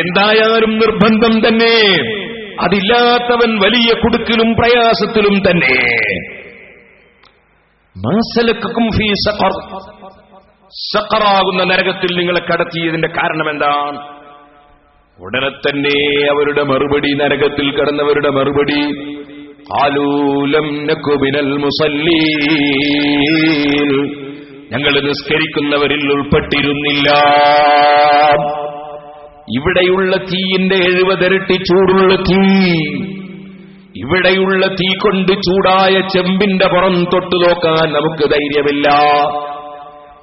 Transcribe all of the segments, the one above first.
അതെന്തായാലും നിർബന്ധം തന്നെ. അതില്ലാത്തവൻ വലിയ കുടുക്കിലും പ്രയാസത്തിലും തന്നെ. ഫീ സഖർ. നരകത്തിൽ നിങ്ങളെ കടത്തിയതിന്റെ കാരണം എന്താണ്? ഉടനെ തന്നെ അവരുടെ മറുപടി നരകത്തിൽ കടന്നവരുടെ മറുപടി. ആലൂലം മുസല്ലീൽ ഞങ്ങൾ നിസ്കരിക്കുന്നവരിൽ ഉൾപ്പെട്ടിരുന്നില്ല. ഇവിടെയുള്ള തീയിന്റെ എഴുപതിരട്ടി ചൂടുള്ള തീ. ഇവിടെയുള്ള തീ കൊണ്ട് ചൂടായ ചെമ്പിന്റെ പുറം തൊട്ടു നോക്കാൻ നമുക്ക് ധൈര്യമില്ല.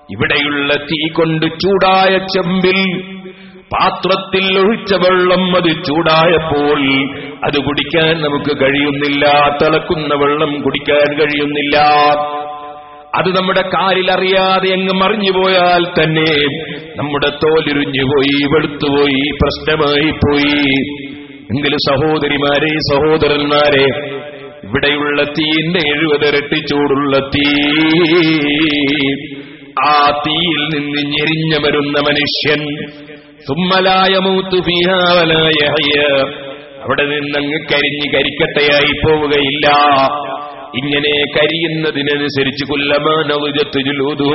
ഇവിടെയുള്ള തീ കൊണ്ട് ചൂടായ ചെമ്പിൽ പാത്രത്തിൽ ഒഴിച്ച വെള്ളം അത് ചൂടായപ്പോൾ അത് കുടിക്കാൻ നമുക്ക് കഴിയുന്നില്ല. തിളക്കുന്ന വെള്ളം കുടിക്കാൻ കഴിയുന്നില്ല. അത് നമ്മുടെ കാലിലറിയാതെ അങ്ങ് മറിഞ്ഞു പോയാൽ തന്നെ നമ്മുടെ തോലിരുഞ്ഞുപോയി വെളുത്തുപോയി പ്രശ്നമായി പോയി. എങ്കിലും സഹോദരിമാരെ സഹോദരന്മാരെ ഇവിടെയുള്ള തീന്റെ എഴുപതിരട്ടി ചൂടുള്ള തീ ആ തീയിൽ നിന്ന് ഞെരിഞ്ഞു വരുന്ന മനുഷ്യൻ സുമ്മലായ മൂത്തു ഫീഹാവലായ അവിടെ നിന്നങ്ങ് കരിഞ്ഞ് കരിക്കട്ടയായി പോവുകയില്ല. ഇങ്ങനെ കരിയുന്നതിനനുസരിച്ച് കുല്ലമാനവുജത്ത് ജുലൂദൻ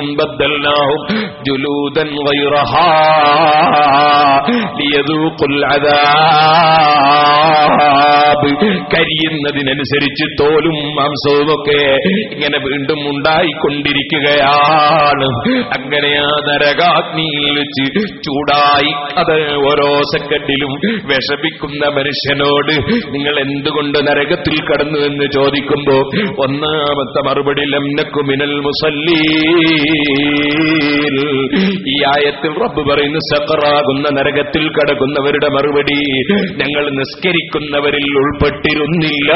കരിയുന്നതിനനുസരിച്ച് തോലും മാംസവും ഒക്കെ ഇങ്ങനെ വീണ്ടും ഉണ്ടായിക്കൊണ്ടിരിക്കുകയാണ്. അങ്ങനെ ആ നരകാഗ്നിയിൽ വെച്ച് ചൂടായി അത് ഓരോ സെക്കൻഡിലും വിഷമിക്കുന്ന മനുഷ്യനോട് നിങ്ങൾ എന്തുകൊണ്ട് നരകത്തിൽ കടന്നു? എന്ന് ചോദിക്കുമ്പോ ഒന്നാമത്തെ മറുപടി ലംനക്കുമിനൽ മുസല്ലീൽ. ഈ ആയത്തിൽ റബ്ബ് പറയുന്നു സക്കറാകുന്ന നരകത്തിൽ കടക്കുന്നവരുടെ മറുപടി ഞങ്ങൾ നിസ്കരിക്കുന്നവരിൽ ഉൾപ്പെട്ടിരുന്നില്ല.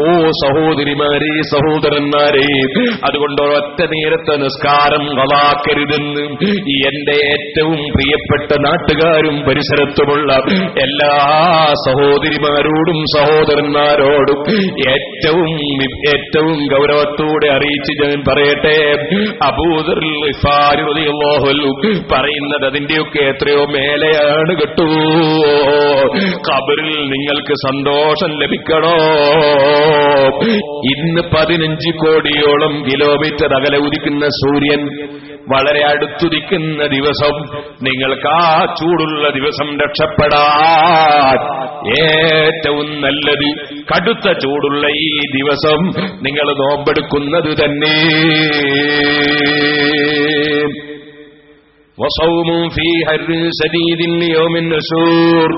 ഓ സഹോദരിമാരെ സഹോദരന്മാരെ അതുകൊണ്ട് ഒറ്റ നേരത്തെ നിസ്കാരം കളാക്കരുതെന്ന് എന്റെ ഏറ്റവും പ്രിയപ്പെട്ട നാട്ടുകാരും പരിസരത്തുമുള്ള എല്ലാ സഹോദരിമാരോടും സഹോദരന്മാരോടും ഏറ്റവും ഏറ്റവും ഗൗരവത്തോടെ അറിയിച്ച് ഞാൻ പറയട്ടെ. അബൂദർ പറയുന്നത് അതിന്റെയൊക്കെ എത്രയോ മേലെയാണ് കെട്ടൂ. കബറിൽ നിങ്ങൾക്ക് സന്തോഷം ലഭിക്കണോ? ഇന്ന് പതിനഞ്ച് കോടിയോളം കിലോമീറ്റർ അകലെ ഉദിക്കുന്ന സൂര്യൻ വളരെ അടുത്തുദിക്കുന്ന ദിവസം നിങ്ങൾക്ക് ആ ചൂടുള്ള ദിവസം രക്ഷപ്പെടാൻ ഏറ്റവും നല്ലത് കടുത്ത ചൂടുള്ള ഈ ദിവസം നിങ്ങൾ നോമ്പെടുക്കുന്നത് തന്നെ. വസൗമും ഫീ ഹർ സരീദിൻ യോമിൻ നസൂർ.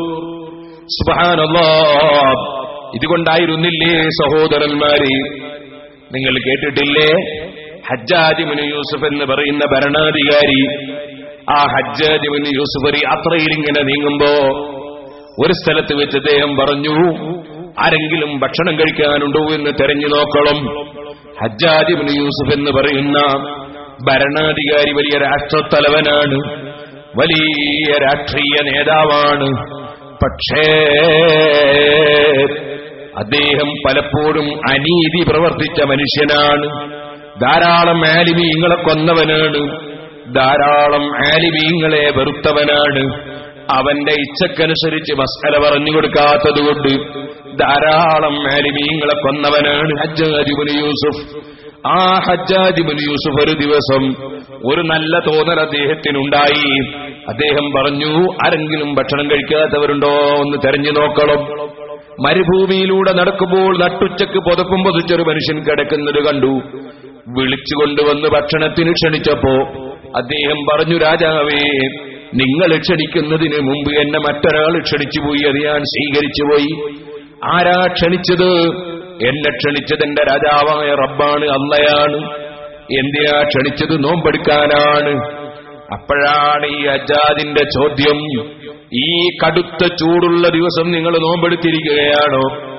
ഇതുകൊണ്ടായിരുന്നില്ലേ സഹോദരന്മാര്? നിങ്ങൾ കേട്ടിട്ടില്ലേ? ഹജ്ജാജിമുന് യൂസഫ് എന്ന് പറയുന്ന ഭരണാധികാരി ആ ഹജ്ജാജിമുന് യൂസുഫ് ഒരു യാത്രയിൽ ഇങ്ങനെ നീങ്ങുമ്പോ ഒരു സ്ഥലത്ത് വെച്ച് അദ്ദേഹം പറഞ്ഞു ആരെങ്കിലും ഭക്ഷണം കഴിക്കാനുണ്ടോ എന്ന് തെരഞ്ഞു നോക്കണം. ഹജ്ജാജിമുന് യൂസുഫ് എന്ന് പറയുന്ന ഭരണാധികാരി വലിയ രാഷ്ട്രത്തലവനാണ് വലിയ രാഷ്ട്രീയ നേതാവാണ്. പക്ഷേ അദ്ദേഹം പലപ്പോഴും അനീതി പ്രവർത്തിച്ച മനുഷ്യനാണ് ധാരാളം ആലിമീങ്ങളെ കൊന്നവനാണ്. ധാരാളം ആലിമീങ്ങളെ വെറുത്തവനാണ്. അവന്റെ ഇച്ഛക്കനുസരിച്ച് മസ്കല പറഞ്ഞു കൊടുക്കാത്തതുകൊണ്ട് ധാരാളം ആലിമീങ്ങളെ കൊന്നവനാണ് ഹജ്ജാജിബുൽ യൂസുഫ്. ആ ഹജ്ജാജിബുൽ യൂസുഫ് ഒരു ദിവസം ഒരു നല്ല തോന്നൽ അദ്ദേഹത്തിനുണ്ടായി. അദ്ദേഹം പറഞ്ഞു ആരെങ്കിലും ഭക്ഷണം കഴിക്കാത്തവരുണ്ടോ? ഒന്ന് തെരഞ്ഞു നോക്കണം. മരുഭൂമിയിലൂടെ നടക്കുമ്പോൾ നട്ടുച്ചക്ക് പുതപ്പും പൊതിച്ചൊരു മനുഷ്യൻ കിടക്കുന്നത് കണ്ടു. വിളിച്ചുകൊണ്ടുവന്ന് ഭക്ഷണത്തിന് ക്ഷണിച്ചപ്പോ അദ്ദേഹം പറഞ്ഞു രാജാവേ നിങ്ങൾ ക്ഷണിക്കുന്നതിന് മുമ്പ് എന്നെ മറ്റൊരാൾ ക്ഷണിച്ചു പോയി അത് ഞാൻ സ്വീകരിച്ചു പോയി ആരാ ക്ഷണിച്ചത്? എന്നെ ക്ഷണിച്ചത് എന്റെ രാജാവായ റബ്ബാണ് അള്ളയാണ്. എന്തിനാ ക്ഷണിച്ചത്? നോമ്പെടുക്കാനാണ്. അപ്പോഴാണ് ഈ അജാദിന്റെ ചോദ്യം. ഈ കടുത്ത ചൂടുള്ള ദിവസം നിങ്ങൾ നോമ്പെടുത്തിരിക്കുകയാണോ?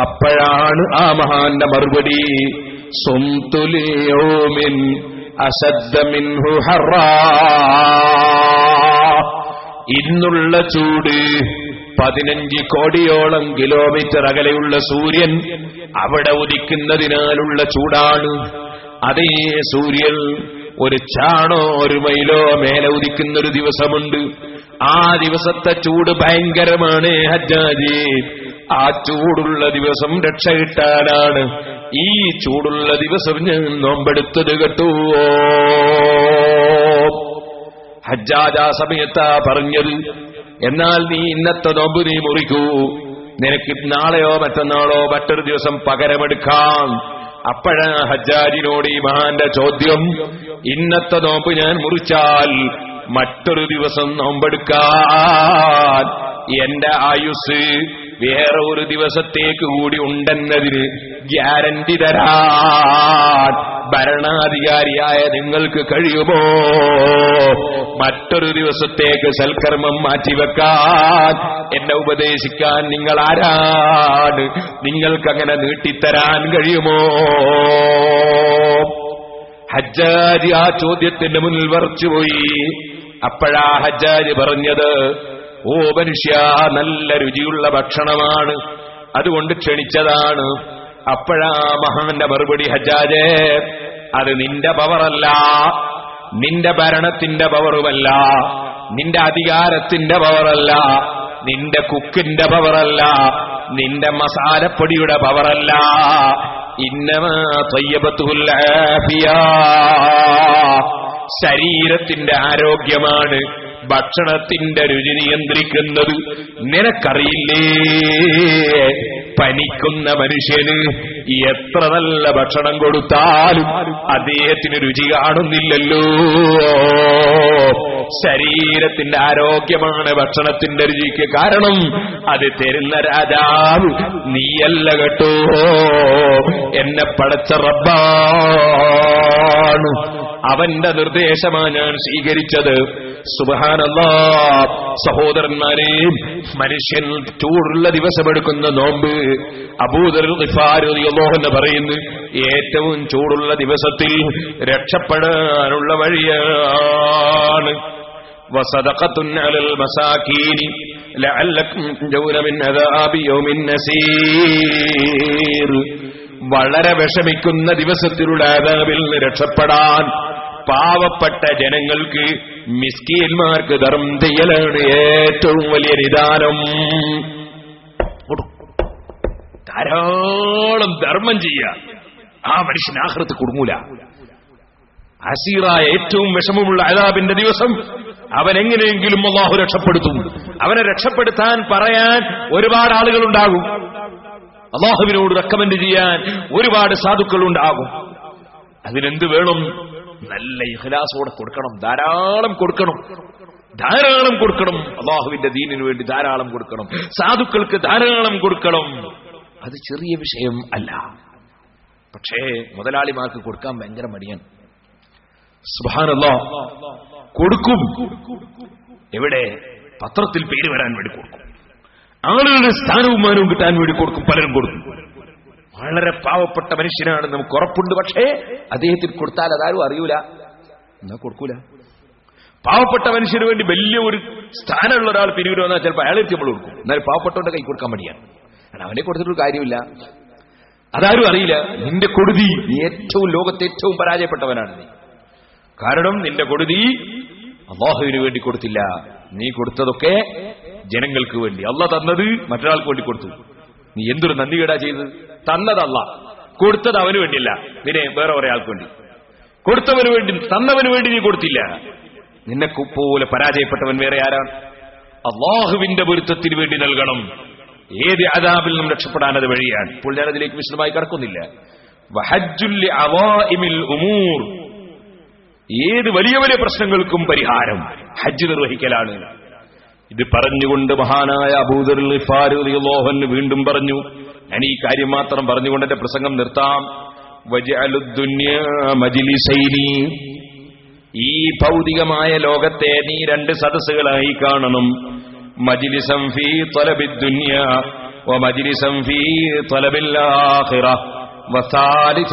അപ്പോഴാണ് ആ മഹാന്റെ മറുപടി സ്വന്തുലിയോമിൻ അശബ്ദമിൻഹു ഹറ. ഇന്നുള്ള ചൂട് പതിനഞ്ച് കോടിയോളം കിലോമീറ്റർ അകലെയുള്ള സൂര്യൻ അവിടെ ഉദിക്കുന്നതിനാലുള്ള ചൂടാണ്. അതേ സൂര്യൻ ഒരു ചാണോ ഒരു മൈലോ മേലെ ഉദിക്കുന്നൊരു ദിവസമുണ്ട്. ആ ദിവസത്തെ ചൂട് ഭയങ്കരമാണ് ഹജ്ജാജി. ആ ചൂടുള്ള ദിവസം രക്ഷ കിട്ടാനാണ്. ഈ ചൂടുള്ള ദിവസം ഞാൻ നോമ്പെടുത്തത് കേട്ടുവോ ഹജ്ജാജ സമയത്താ പറഞ്ഞത് എന്നാൽ നീ ഇന്നത്തെ നോമ്പ് നീ മുറിക്കൂ. നിനക്ക് നാളെയോ മറ്റന്നാളോ മറ്റൊരു ദിവസം പകരമെടുക്കാം. അപ്പോഴാ ഹജ്ജാജിനോട് ഈ മഹാന്റെ ചോദ്യം ഇന്നത്തെ നോമ്പ് ഞാൻ മുറിച്ചാൽ മറ്റൊരു ദിവസം നോമ്പെടുക്കാൻ എന്റെ ആയുസ് വേറെ ഒരു ദിവസത്തേക്ക് കൂടി ഉണ്ടെന്നതിന് ഗ്യാരണ്ടി തരാൻ ഭരണാധികാരിയായ നിങ്ങൾക്ക് കഴിയുമോ? മറ്റൊരു ദിവസത്തേക്ക് സൽക്കർമ്മം മാറ്റിവെക്കാൻ എന്നെ ഉപദേശിക്കാൻ നിങ്ങൾ ആരാണ്? നിങ്ങൾക്കങ്ങനെ നീട്ടിത്തരാൻ കഴിയുമോ? ഹജ്ജാജ് ആ ചോദ്യത്തിന്റെ മുന്നിൽ വറച്ചുപോയി. അപ്പോഴാ ഹജ്ജാജ് പറഞ്ഞത് ഓ മനുഷ്യ നല്ല രുചിയുള്ള ഭക്ഷണമാണ്. അതുകൊണ്ട് ക്ഷണിച്ചതാണ്. അപ്പോഴാ മഹാന്റെ മറുപടി ഹജ്ജാജേ അത് നിന്റെ പവറല്ല. നിന്റെ ഭരണത്തിന്റെ പവറുമല്ല. നിന്റെ അധികാരത്തിന്റെ പവറല്ല. നിന്റെ കുക്കിന്റെ പവറല്ല. നിന്റെ മസാലപ്പൊടിയുടെ പവറല്ല. ഇന്നമാ തയ്യബത്തുൽ ആഫിയ. ശരീരത്തിന്റെ ആരോഗ്യമാണ്. ഭക്ഷണത്തിന്റെ രുചി നിയന്ത്രിക്കുന്നത് നിനക്കറിയില്ലേ? പനിക്കുന്ന മനുഷ്യന് എത്ര നല്ല ഭക്ഷണം കൊടുത്താലും അദ്ദേഹത്തിന് രുചി കാണുന്നില്ലല്ലോ. ശരീരത്തിന്റെ ആരോഗ്യമാണ് ഭക്ഷണത്തിന്റെ രുചിക്ക് കാരണം. അത് തരുന്ന രാജാവ് നീയല്ല കേട്ടോ. എന്നെ പടച്ച റബ്ബാണ്. അവന്റെ നിർദ്ദേശമാണ് ഞാൻ സ്വീകരിച്ചത്. സുബഹാനല്ലാ സഹോദരന്മാരെ മനുഷ്യൻ ചൂടുള്ള ദിവസമെടുക്കുന്ന നോമ്പ് അബൂദർന്ന് പറയുന്നു ഏറ്റവും ചൂടുള്ള ദിവസത്തിൽ രക്ഷപ്പെടാനുള്ള വഴിയാണ് وصدقة على المساكين لعلكم تنجون من عذاب يوم نسير വളരെ വിഷമിക്കുന്ന ദിവസത്തിലുള്ള ആദാബിൽ നിന്ന് രക്ഷപ്പെടാൻ പാവപ്പെട്ട ജനങ്ങൾക്ക് മിസ്കീന്മാർക്ക് ധർമ്മം ചെയ്യലാണ് ഏറ്റവും വലിയ നിദാനം. ധാരാളം ധർമ്മം ചെയ്യുക. ആ മനുഷ്യൻ ആഹൃത്ത് കുടുങ്ങൂല. അസീറായ ഏറ്റവും വിഷമമുള്ള അതാബിന്റെ ദിവസം അവൻ എങ്ങനെയെങ്കിലും അള്ളാഹു രക്ഷപ്പെടുത്തും. അവനെ രക്ഷപ്പെടുത്താൻ പറയാൻ ഒരുപാട് ആളുകൾ ഉണ്ടാകും അള്ളാഹുവിനോട് റെക്കമെൻഡ് ചെയ്യാൻ ഒരുപാട് സാധുക്കൾ ഉണ്ടാകും അതിനെന്ത് വേണം? നല്ല ഇഹ്ലാസോടെ കൊടുക്കണം ധാരാളം കൊടുക്കണം. ധാരാളം കൊടുക്കണം. അള്ളാഹുവിന്റെ ദീനിനു വേണ്ടി ധാരാളം കൊടുക്കണം. സാധുക്കൾക്ക് ധാരാളം കൊടുക്കണം. അത് ചെറിയ വിഷയം അല്ല. പക്ഷേ മുതലാളിമാർക്ക് കൊടുക്കാൻ ഭയങ്കര മടിയാണ്. സുബാനല്ലോ കൊടുക്കും. എവിടെ? പത്രത്തിൽ പേര് വരാൻ വേണ്ടി കൊടുക്കും. ആളുകളുടെ സ്ഥാനവും മാനവും കിട്ടാൻ വേണ്ടി കൊടുക്കും പലരും കൊടുക്കും. വളരെ പാവപ്പെട്ട മനുഷ്യനാണ് നമുക്ക് ഉറപ്പുണ്ട്. പക്ഷേ അദ്ദേഹത്തിന് കൊടുത്താൽ അതാരും അറിയൂല. എന്നാ കൊടുക്കൂല? പാവപ്പെട്ട മനുഷ്യന് വേണ്ടി വലിയ ഒരു സ്ഥാനമുള്ള ഒരാൾ പിരിവിന് വന്നാൽ ചിലപ്പോൾ അയാളെ നമ്മൾ കൊടുക്കും. എന്നാലും പാവപ്പെട്ടവന്റെ കൈ കൊടുക്കാൻ മടിയാണ്. കാരണം അവനെ കൊടുത്തിട്ടൊരു കാര്യമില്ല. അതാരും അറിയില്ല. നിന്റെ കൊടുതി നീ ഏറ്റവും ലോകത്തെ ഏറ്റവും പരാജയപ്പെട്ടവനാണ് നീ. കാരണം നിന്റെ കൊടുതി അള്ളാഹുവിന് വേണ്ടി കൊടുത്തില്ല. നീ കൊടുത്തതൊക്കെ ജനങ്ങൾക്ക് വേണ്ടി. അള്ളാഹ് തന്നത് മറ്റൊരാൾക്ക് വേണ്ടി കൊടുത്തു. നീ എന്തൊരു നന്ദികേടാ ചെയ്തത്? തന്നതല്ല. കൊടുത്തത് അവന് വേണ്ടിയല്ല. പിന്നെ വേറെ ഒരാൾക്ക് വേണ്ടി. കൊടുത്തവന് വേണ്ടി തന്നവന് വേണ്ടി നീ കൊടുത്തില്ല. നിന്നെ പോലെ പരാജയപ്പെട്ടവൻ വേറെ ആരാണ് അള്ളാഹുവിന്റെ പൊരുത്തത്തിന് വേണ്ടി നൽകണം. ഏത് അതാബിൽ നിന്നും രക്ഷപ്പെടാൻ അത് വഴിയാണ്. ഇപ്പോൾ ഞാൻ അതിലേക്ക് വിശദമായി കടക്കുന്നില്ല. ഉമൂർ. ഏത് വലിയ വലിയ പ്രശ്നങ്ങൾക്കും പരിഹാരം ഹജ്ജ് നിർവഹിക്കലാണ്. ഇത് പറഞ്ഞുകൊണ്ട് മഹാനായ അബൂദർലോഹൻ വീണ്ടും പറഞ്ഞു ഞാൻ ഈ കാര്യം മാത്രം പറഞ്ഞുകൊണ്ട് എന്റെ പ്രസംഗം നിർത്താം. ഈ ഭൗതികമായ ലോകത്തെ നീ രണ്ട് സദസ്സുകളായി കാണണം. മജിലിസം ഫീ തലബിദ്ദുന്യ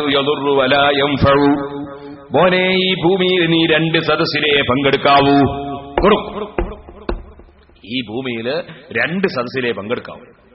യദുറു വലാ യൻഫഉ മോനെ ഈ ഭൂമിയിൽ നീ രണ്ട് സദസ്സിലെ പങ്കെടുക്കാവൂ. ഈ ഭൂമിയിൽ രണ്ട് സദസ്സിലെ പങ്കെടുക്കാവൂ.